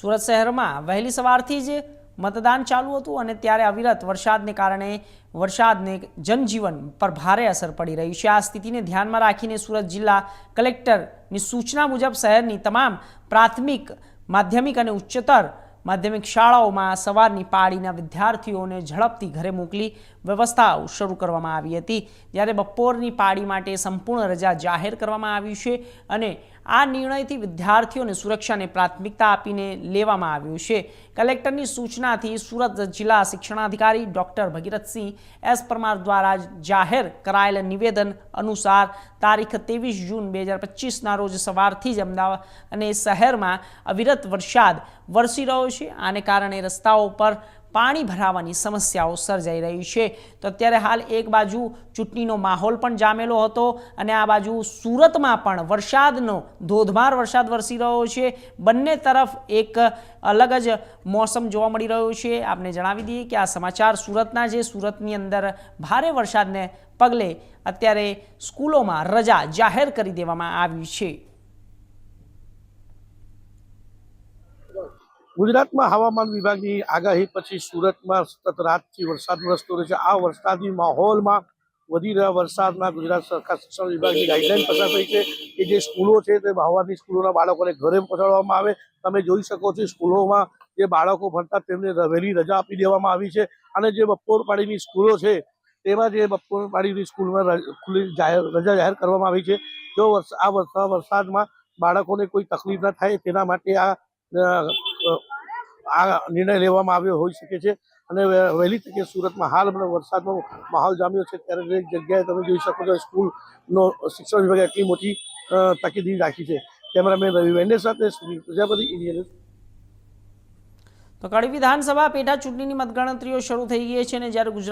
સુરત શહેરમાં વહેલી સવારથી જ મતદાન ચાલુ હતું અને ત્યારે અવિરત વરસાદને કારણે વરસાદને જનજીવન પર ભારે અસર પડી રહી છે. આ સ્થિતિને ધ્યાનમાં રાખીને સુરત જિલ્લા કલેક્ટરની સૂચના મુજબ શહેરની તમામ પ્રાથમિક, માધ્યમિક અને ઉચ્ચતર માધ્યમિક શાળાઓમાં સવારની પાળીના વિદ્યાર્થીઓને ઝડપથી ઘરે મોકલી વ્યવસ્થાઓ શરૂ કરવામાં આવી હતી. જ્યારે બપોરની પાળી માટે સંપૂર્ણ રજા જાહેર કરવામાં આવી છે અને આ નિર્ણયથી વિદ્યાર્થીઓને સુરક્ષાને પ્રાથમિકતા આપીને લેવામાં આવ્યું છે. કલેક્ટરની સૂચનાથી સુરત જિલ્લા શિક્ષણાધિકારી ડૉક્ટર ભગીરથસિંહ એસ પરમાર દ્વારા જાહેર કરાયેલ નિવેદન અનુસાર તારીખ ત્રેવીસ જૂન બે હજાર પચીસના રોજ સવારથી જ અમદાવાદ અને શહેરમાં અવિરત વરસાદ, વરસી રહ્યો છે. આને કારણે રસ્તાઓ પર પાણી ભરાવાની સમસ્યાઓ સર્જાઈ રહી છે. તો અત્યારે હાલ એક બાજુ ચૂંટણીનો માહોલ પણ જામેલો હતો અને આ બાજુ સુરતમાં પણ વરસાદનો ધોધમાર વરસાદ વરસી રહ્યો છે. બંને તરફ એક અલગ જ મોસમ જોવા મળી રહ્યો છે. આપને જણાવી દઈએ કે આ સમાચાર સુરતના છે. સુરતની અંદર ભારે વરસાદને પગલે અત્યારે સ્કૂલોમાં રજા જાહેર કરી દેવામાં આવી છે. ગુજરાતમાં હવામાન વિભાગની આગાહી પછી સુરતમાં સતત રાતથી વરસાદ વરસતો રહે છે. આ વરસાદી માહોલમાં વધી રહ્યા વરસાદમાં ગુજરાત સરકાર શિક્ષણ વિભાગની ગાઈડલાઈન પસાર થઈ છે કે જે સ્કૂલો છે તે ભાવવાની સ્કૂલોના બાળકોને ઘરે પહોંચાડવામાં આવે. તમે જોઈ શકો છો સ્કૂલોમાં જે બાળકો ભણતા તેમને વહેલી રજા આપી દેવામાં આવી છે અને જે બપોર પાડીની સ્કૂલો છે તેમાં જે બપોર પાડીની સ્કૂલમાં ખુલ્લી જાહેર, રજા જાહેર કરવામાં આવી છે. જો આ વરસા, વરસાદમાં બાળકોને કોઈ તકલીફ ના થાય તેના માટે આ આ નિર્ણય લેવામાં આવ્યો હોઈ શકે છે. અને વહેલી તકે સુરતમાં હાલ વરસાદનો માહોલ જામ્યો છે. ત્યારે દરેક જગ્યાએ તમે જોઈ શકો છો, સ્કૂલનો શિક્ષણ વિભાગે એટલી મોટી તકેદી રાખી છે. કેમેરામેન રવિ વેન્ડે સાથે સુનિલ પ્રજાપતિ, ઇન્ડિયન તો કડી વિધાનસભા પેટા ચૂંટણીની મતગણતરીઓ શરૂ થઈ ગઈ છે અને જ્યારે ગુજરાત